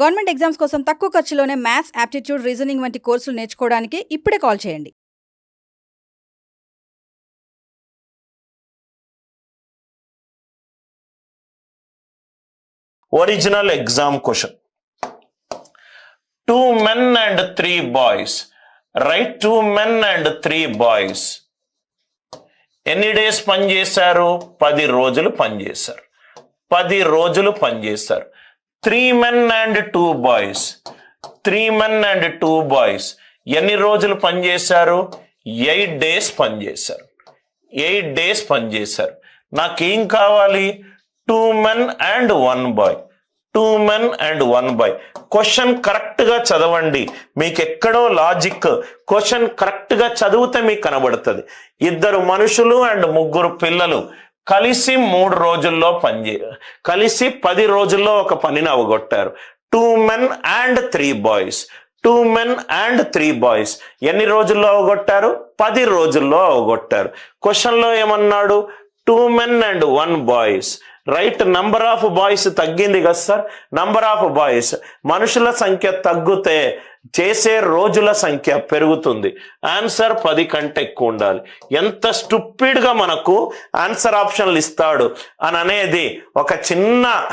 Government exams కోసం తక్కువ ఖర్చులోనే maths aptitude reasoning వంటి కోర్సులు నేర్చుకోవడానికి ఇప్పుడే కాల్ చేయండి. Original exam question two men and three boys right two men and three boys ఎన్ని డేస్ పనిచేశారు పది రోజులు పనిచేశారు పది రోజులు పనిచేశారు three men and two boys three men and two boys ఎన్ని రోజులు పనిచేశారు? ఎయిట్ డేస్ పనిచేశారు. ఎయిట్ డేస్ పనిచేశారు. నాకేం కావాలి? Two men and one boy two men and one boy question కరెక్ట్గా చదవండి. మీకు ఎక్కడో లాజిక్ క్వశ్చన్ కరెక్ట్గా చదివితే మీకు కనబడుతుంది. ఇద్దరు మనుషులు అండ్ ముగ్గురు పిల్లలు. కలిసి మూడు రోజుల్లో పనిచే కలిసి పది రోజుల్లో ఒక పనిని అవగొట్టారు. Two men and three boys two men and three boys ఎన్ని రోజుల్లో అవగొట్టారు? పది రోజుల్లో అవగొట్టారు. క్వశ్చన్లో ఏమన్నాడు? Two men and one boys right number of boys తగ్గింది కదా సార్ నంబర్ ఆఫ్ బాయ్స్ మనుషుల సంఖ్య తగ్గితే చేసే రోజుల సంఖ్య పెరుగుతుంది. ఆన్సర్ పది కంటే ఎక్కువ ఉండాలి. ఎంత స్టూపిడ్గా మనకు ఆన్సర్ ఆప్షన్లు ఇస్తాడు అని అనేది ఒక చిన్న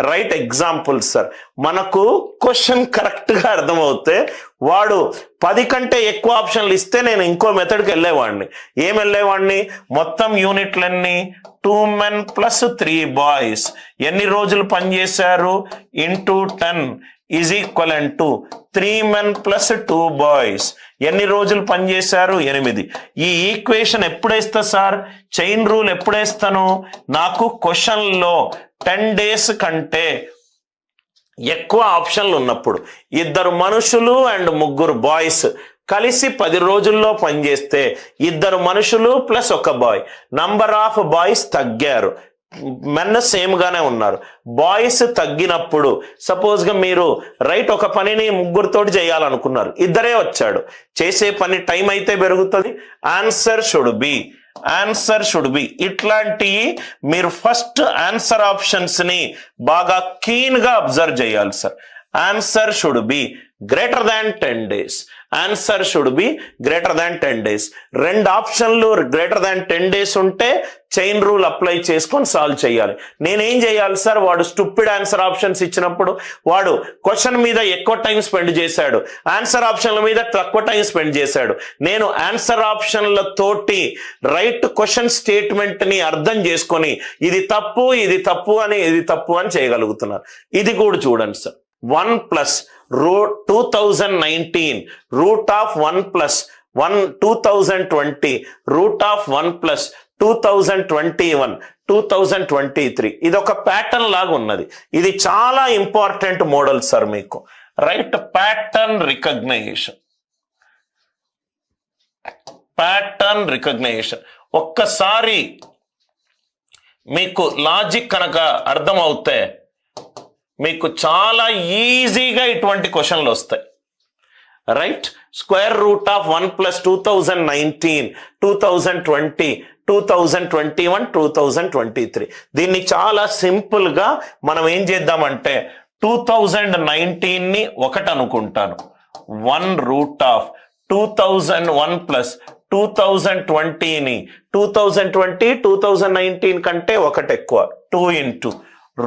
రైట్ ఎగ్జాంపుల్ సార్ మనకు క్వశ్చన్ కరెక్ట్గా అర్థమవుతే వాడు పది కంటే ఎక్కువ ఆప్షన్లు ఇస్తే నేను ఇంకో మెథడ్కి వెళ్ళేవాడిని. ఏం వెళ్ళేవాడిని? మొత్తం యూనిట్లన్నీ two men plus three boys. ఎన్ని రోజులు పనిచేశారు into ten is equal and to. Three men plus two boys. ఎన్ని రోజులు పనిచేశారు ఎనిమిది. ఈ ఈక్వేషన్ ఎప్పుడేస్తా సార్? చైన్ రూల్ ఎప్పుడేస్తాను? నాకు క్వశ్చన్లో టెన్ డేస్ కంటే ఎక్కువ ఆప్షన్లు ఉన్నప్పుడు. ఇద్దరు మనుషులు అండ్ ముగ్గురు బాయ్స్. కలిసి పది రోజుల్లో పనిచేస్తే ఇద్దరు మనుషులు ప్లస్ ఒక బాయ్. నంబర్ ఆఫ్ బాయ్స్ తగ్గారు. మెన్ సేమ్గానే ఉన్నారు. బాయ్స్ తగ్గినప్పుడు సపోజ్గా మీరు రైట్ ఒక పనిని ముగ్గురితోటి చేయాలనుకున్నారు. ఇద్దరే వచ్చాడు. చేసే పని టైం అయితే పెరుగుతుంది. Answer should be answer should be ఇట్లాంటివి మీరు ఫస్ట్ ఆన్సర్ ఆప్షన్స్ని బాగా క్లీన్గా అబ్జర్వ్ చేయాలి sir answer should be greater than ten days answer should be greater than ten days రెండు ఆప్షన్లు గ్రేటర్ దాన్ టెన్ డేస్ ఉంటే చైన్ రూల్ అప్లై చేసుకొని సాల్వ్ చేయాలి. నేనేం చేయాలి సార్ వాడు స్టూపిడ్ ఆన్సర్ ఆప్షన్స్ ఇచ్చినప్పుడు వాడు క్వశ్చన్ మీద ఎక్కువ టైం స్పెండ్ చేశాడు. ఆన్సర్ ఆప్షన్ల మీద తక్కువ టైం స్పెండ్ చేశాడు. నేను ఆన్సర్ ఆప్షన్లతోటి రైట్ క్వశ్చన్ స్టేట్మెంట్ని అర్థం చేసుకొని ఇది తప్పు ఇది తప్పు అని ఇది తప్పు అని చేయగలుగుతున్నారు ఇది కూడా చూడండి sir one plus root two thousand nineteen root of one plus one two thousand twenty root of one plus two thousand twenty one two thousand twenty three ఇది ఒక ప్యాటర్న్ లాగా ఉన్నది. ఇది చాలా ఇంపార్టెంట్ మోడల్ సార్ మీకు. Right pattern recognition pattern recognition ఒక్కసారి మీకు logic కనుక అర్థమవుతే మీకు చాలా ఈజీగా ఇటువంటి క్వశ్చన్లు వస్తాయి. Right square root of one plus two thousand nineteen two thousand twenty two thousand twenty one two thousand twenty three దీన్ని చాలా సింపుల్గా మనం ఏం చేద్దామంటే టూ థౌజండ్ నైన్టీన్ని ఒకటి అనుకుంటాను. One root of two thousand one plus two thousand ట్వంటీని two thousand twenty two thousand nineteen కంటే ఒకటి ఎక్కువ. Two into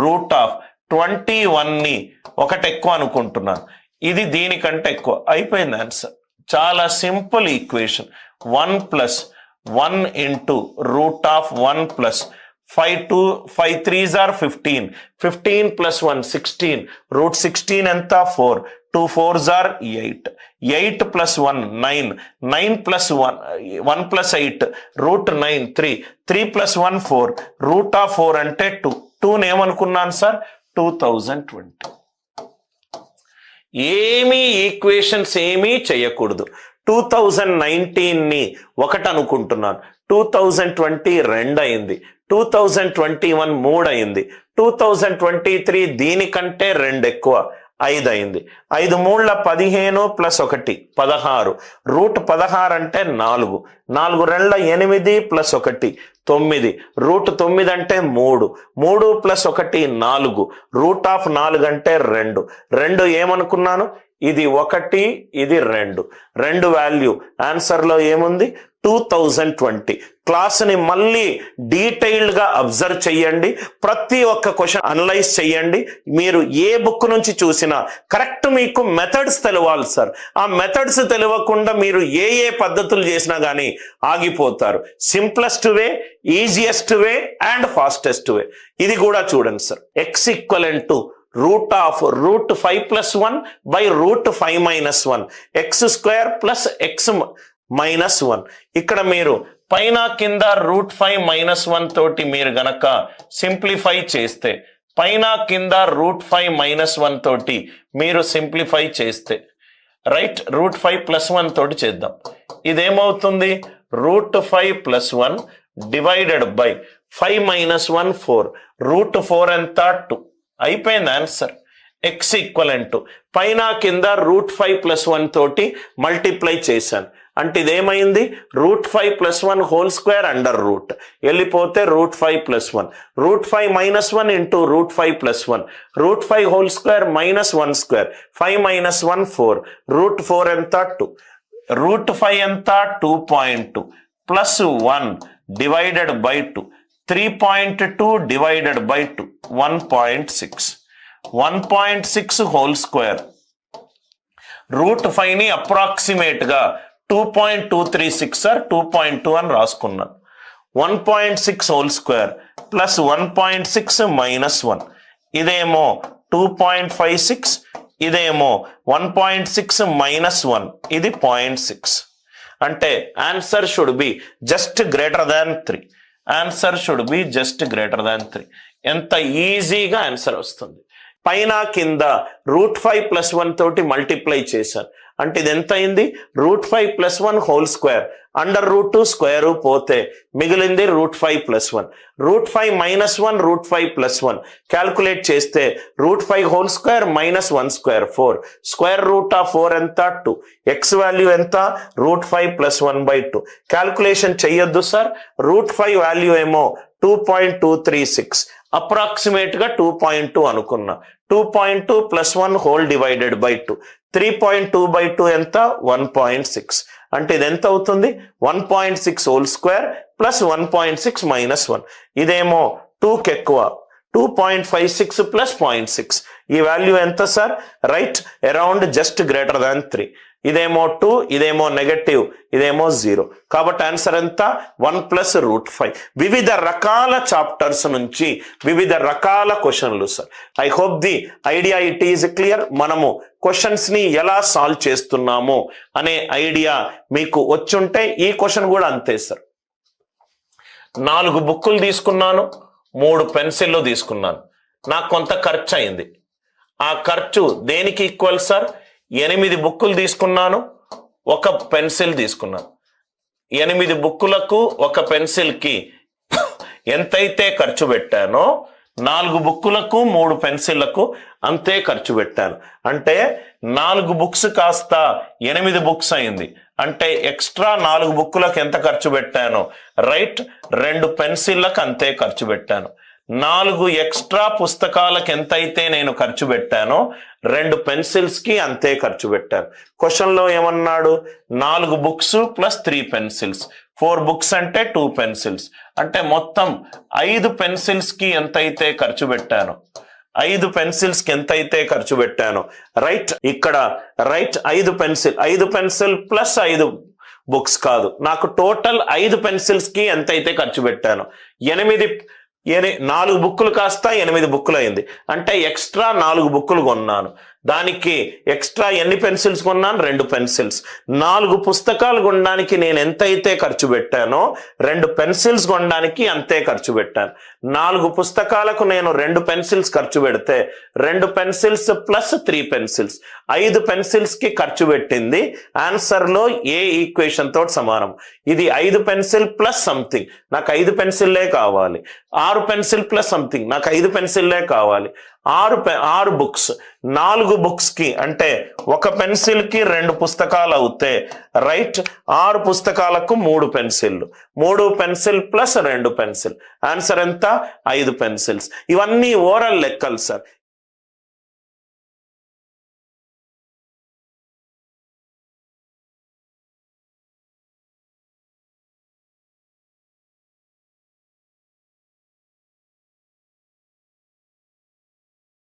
root of twenty వన్ని ఒకటి ఎక్కువ అనుకుంటున్నాను ఇది దీనికంటే ఎక్కువ. అయిపోయింది ఆన్సర్. చాలా simple equation. One plus one into root of one plus five two five threes are fifteen. Fifteen plus one sixteen. Root sixteen ఎంత? Four. Two fours are eight. Eight plus one nine. Nine plus one one plus eight. Root nine three. Three plus one four. Root of four అంటే two. టూని ఏమనుకున్నాను sir? Two thousand twenty ఏమీ equations ఏమీ చేయకూడదు. Two thousand నైన్టీన్ని ఒకటి అనుకుంటున్నాను two thousand twenty రెండు అయింది టూ థౌజండ్ ట్వంటీ వన్ మూడు అయింది టూ థౌజండ్ ట్వంటీ త్రీ దీనికంటే రెండు ఎక్కువ ఐదు అయింది ఐదు మూడుల పదిహేను ప్లస్ ఒకటి పదహారు. రూట్ పదహారు అంటే నాలుగు. నాలుగు రెండ్ల ఎనిమిది ప్లస్ ఒకటి తొమ్మిది. రూట్ తొమ్మిది అంటే మూడు. మూడు ప్లస్ ఒకటి నాలుగు. రూట్ ఆఫ్ నాలుగు అంటే రెండు. రెండు ఏమనుకున్నాను? ఇది ఒకటి ఇది రెండు. రెండు వాల్యూ. ఆన్సర్లో ఏముంది? టూ థౌజండ్ ట్వంటీ క్లాస్ని మళ్ళీ డీటెయిల్డ్గా అబ్జర్వ్ చేయండి ప్రతి ఒక్క క్వశ్చన్ అనలైజ్ చేయండి మీరు ఏ బుక్ నుంచి చూసినా కరెక్ట్ మీకు మెథడ్స్ తెలవాలి సార్. ఆ మెథడ్స్ తెలియకుండా మీరు ఏ ఏ పద్ధతులు చేసినా కానీ ఆగిపోతారు. Simplest way easiest way and fastest way. ఇది కూడా చూడండి sir. X equivalent to root of root five plus one by root five minus one x square plus x minus one ఇక్కడ మీరు పైన కింద రూట్ ఫైవ్ మైనస్ వన్ తోటి మీరు గనక సింప్లిఫై చేస్తే పైన కింద రూట్ ఫైవ్ మైనస్ వన్ తోటి మీరు సింప్లిఫై చేస్తే right root five plus one తోటి చేద్దాం. ఇదేమవుతుంది? Root five plus one divided by five minus one four root four ఎంత? టూ అయిపోయింది ఆన్సర్ ఎక్స్ ఈక్వలెంట్ పైన కింద రూట్ ఫైవ్ ప్లస్ వన్ తోటి మల్టిప్లై చేశాను. అంటే ఇదేమైంది? Root five plus one whole square under root. వెళ్ళిపోతే root five plus one. Root five minus one into root five plus one. Root five whole square minus one square. Five minus one four. Root four ఎంత? Two. Root five ఎంత? Two point two. Plus one divided by two. Three point two divided by two. One point six. One point six whole square. Root ఫైవ్ని అప్రాక్సిమేట్గా two point two three six or two point two అని రాసుకున్నాను. One point six whole square plus one point six minus one ఇదేమో two point five six ఇదేమో one point six minus one ఇది point six అంటే answer should be just greater than three answer should be just greater than three ఎంత ఈజీగా answer వస్తుంది. పైన కింద root five plus one తోటి మల్టిప్లై చేశాను. అంటే ఇది ఎంత అయింది root five plus one whole square. Under root square పోతే మిగిలింది root five plus one. Root five minus one root five plus one. Calculate చేస్తే root five whole square minus one square four. Square root of four ఎంత? Two. X value ఎంత? Root five plus one by two. Calculation చెయ్యొద్దు sir. Root five value ఏమో two point two three six. అప్రాక్సిమేట్గా two point two అనుకున్నా. Two point two plus one whole divided by two. Three point two by two ఎంత? One point six అంటే ఇది ఎంత అవుతుంది? One point six whole square plus one point six minus one ఇదేమో టూకి ఎక్కువ. Two point five six plus point six ఈ value ఎంత sir right around just greater than three ఇదేమో టూ ఇదేమో నెగటివ్ ఇదేమో జీరో. కాబట్టి ఆన్సర్ ఎంత? One plus root five. వివిధ రకాల చాప్టర్స్ నుంచి వివిధ రకాల క్వశ్చన్లు sir. I hope the idea it is clear. మనము క్వశ్చన్స్ని ఎలా సాల్వ్ చేస్తున్నాము అనే ఐడియా మీకు వచ్చుంటే ఈ క్వశ్చన్ కూడా అంతే సార్. నాలుగు బుక్కులు తీసుకున్నాను మూడు పెన్సిళ్ళు తీసుకున్నాను. నాకు కొంత ఖర్చు అయింది ఆ ఖర్చు దేనికి ఈక్వల్ సార్? ఎనిమిది బుక్కులు తీసుకున్నాను ఒక పెన్సిల్ తీసుకున్నాను. ఎనిమిది బుక్కులకు ఒక పెన్సిల్కి ఎంతైతే ఖర్చు పెట్టానో నాలుగు బుక్కులకు మూడు పెన్సిళ్ళకు అంతే ఖర్చు పెట్టాను. అంటే నాలుగు బుక్స్ కాస్త ఎనిమిది బుక్స్ అయింది. అంటే ఎక్స్ట్రా నాలుగు బుక్కులకు ఎంత ఖర్చు పెట్టాను రైట్ రెండు పెన్సిళ్ళకు అంతే ఖర్చు పెట్టాను. నాలుగు ఎక్స్ట్రా పుస్తకాలకు ఎంతైతే నేను ఖర్చు పెట్టానో రెండు పెన్సిల్స్కి అంతే ఖర్చు పెట్టాను. క్వశ్చన్లో ఏమన్నాడు? నాలుగు books plus three pencils. Four books అంటే టూ పెన్సిల్స్. అంటే మొత్తం ఐదు పెన్సిల్స్కి ఎంతైతే ఖర్చు పెట్టాను ఐదు పెన్సిల్స్కి ఎంతైతే ఖర్చు పెట్టాను రైట్ ఇక్కడ రైట్ ఐదు పెన్సిల్ ఐదు పెన్సిల్ ప్లస్ ఐదు బుక్స్ కాదు. నాకు టోటల్ ఐదు పెన్సిల్స్కి ఎంతైతే ఖర్చు పెట్టాను ఎనిమిది ఎని నాలుగు బుక్కులు కాస్త ఎనిమిది బుక్కులు అయింది అంటే ఎక్స్ట్రా నాలుగు బుక్కులు కొన్నాను. దానికి ఎక్స్ట్రా ఎన్ని పెన్సిల్స్ కొన్నాను? రెండు పెన్సిల్స్. నాలుగు పుస్తకాలు కొనడానికి నేను ఎంతైతే ఖర్చు పెట్టానో రెండు పెన్సిల్స్ కొనడానికి అంతే ఖర్చు పెట్టాను. నాలుగు పుస్తకాలకు నేను రెండు పెన్సిల్స్ ఖర్చు పెడితే రెండు పెన్సిల్స్ ప్లస్ త్రీ పెన్సిల్స్. ఐదు పెన్సిల్స్కి ఖర్చు పెట్టింది. ఆన్సర్లో ఏ ఈక్వేషన్ తోటి సమానం? ఇది ఐదు పెన్సిల్ ప్లస్ సంథింగ్. నాకు ఐదు పెన్సిల్లే కావాలి. ఆరు పెన్సిల్ ప్లస్ సంథింగ్. నాకు ఐదు పెన్సిల్లే కావాలి. ఆరు పె ఆరు బుక్స్. నాలుగు బుక్స్కి అంటే ఒక పెన్సిల్కి రెండు పుస్తకాలు అవుతే రైట్ ఆరు పుస్తకాలకు మూడు పెన్సిల్ మూడు పెన్సిల్ ప్లస్ రెండు పెన్సిల్. ఆన్సర్ ఎంత? ఐదు పెన్సిల్స్. ఇవన్నీ ఓరల్ లెక్కలు సార్.